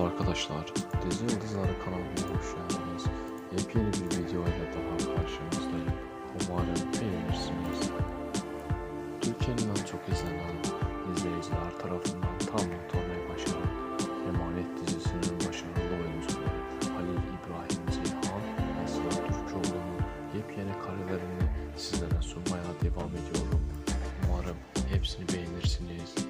Merhaba arkadaşlar. Dizi Yıldızları kanalına hoş geldiniz. Yepyeni bir video ile daha karşınızdayım. Umarım beğenirsiniz. Türkiye'nin en çok izlenen izleyiciler tarafından tam not olmayı başaran Emanet dizisinin başarılı oyuncuları Halil İbrahim Ceyhan ve Sıla Türkoğlu'nun yepyeni karelerini sizlere sunmaya devam ediyorum. Umarım hepsini beğenirsiniz.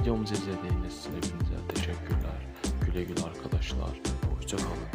Videomuzu izlediğiniz için hepinize teşekkürler. Güle güle arkadaşlar. Hoşçakalın.